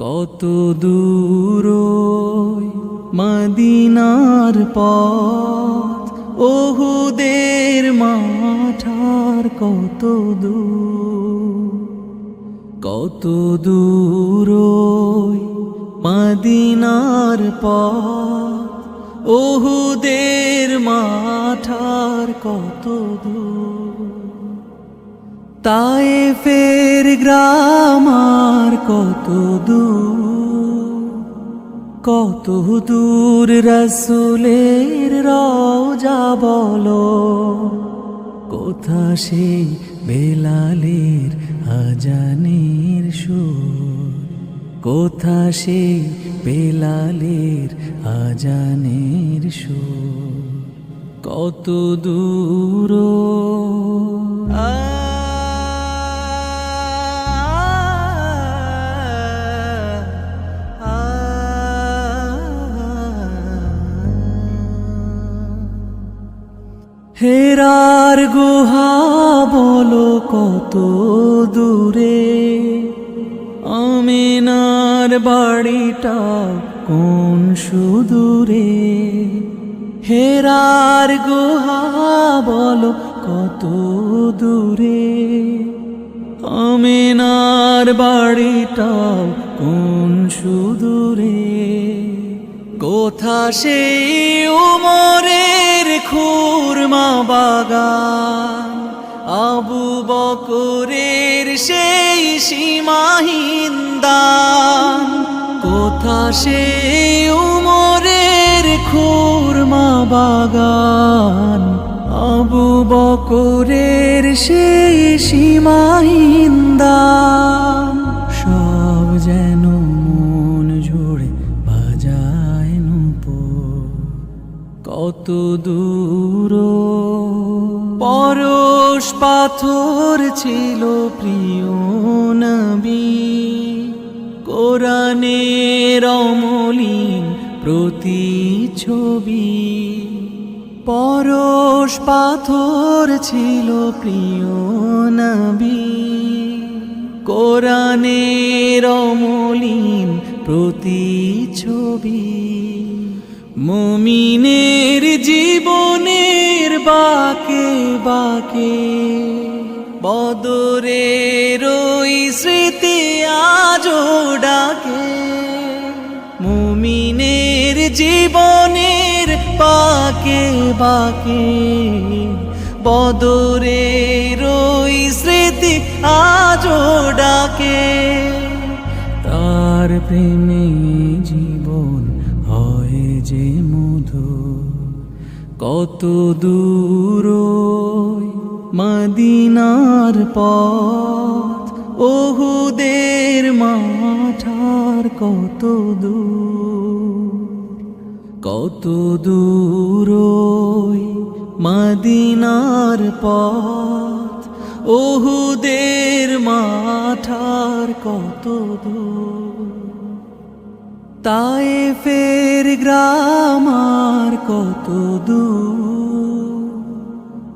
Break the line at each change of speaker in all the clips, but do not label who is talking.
কত দূর মদিনার পথ। ওহুদের মাঠার কত কত দূর মদিনার পথ। ওহুদের মাঠার কত দূর। তাই ফের গ্রামার কত দূর কত দূর রসুলের রওজা বলো। কোথা সেই বেলালের আজানের সুর? কোথা সেই বেলালের আজানের সুর? কত দূর হেরার গুহা বলো কত দূরে? আমিনার বাড়িটা কোন সুদূরে? হেরার গুহা বলো কত দূরে? আমিনার বাড়িটাও কোন সুদূরে? কোথা সেই খুরমা বাগান। আবু বকরের সেই সীমাহীন দান। কোথা সেই উমরের খুরমা বাগান? আবু বকরের সেই সীমাহীন দান। কত দূর। পরশ পাথর ছিল প্রিয় নবী। কোরআনের প্রতি ছবি। পরশ পাথর ছিল প্রিয় নবী। কোরআনের প্রতি প্রতিছবি মুমিনের জীবনের বাকে বাকে, বদরের ওই স্মৃতি আজো ডাকে। মুমিনের জীবনের পাকে বাকে, বদরের ওই স্মৃতি আজো ডাকে। তার প্রেমে জীবন যে মধু কত দূর মদিনার পথ, ওহুদের মাঠার কত দূর কত দূর মদিনার পথ, ওহুদের মাঠার কত দূর। তাই ফের গ্রামার কত দূর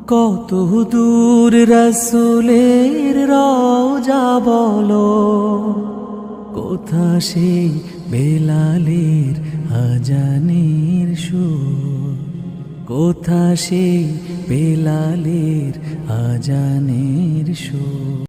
কত দূর রসুলের রওজা বলো। কোথা সেই বেলালের আজানের সুর? কোথা সেই বেলালের আজানের সুর?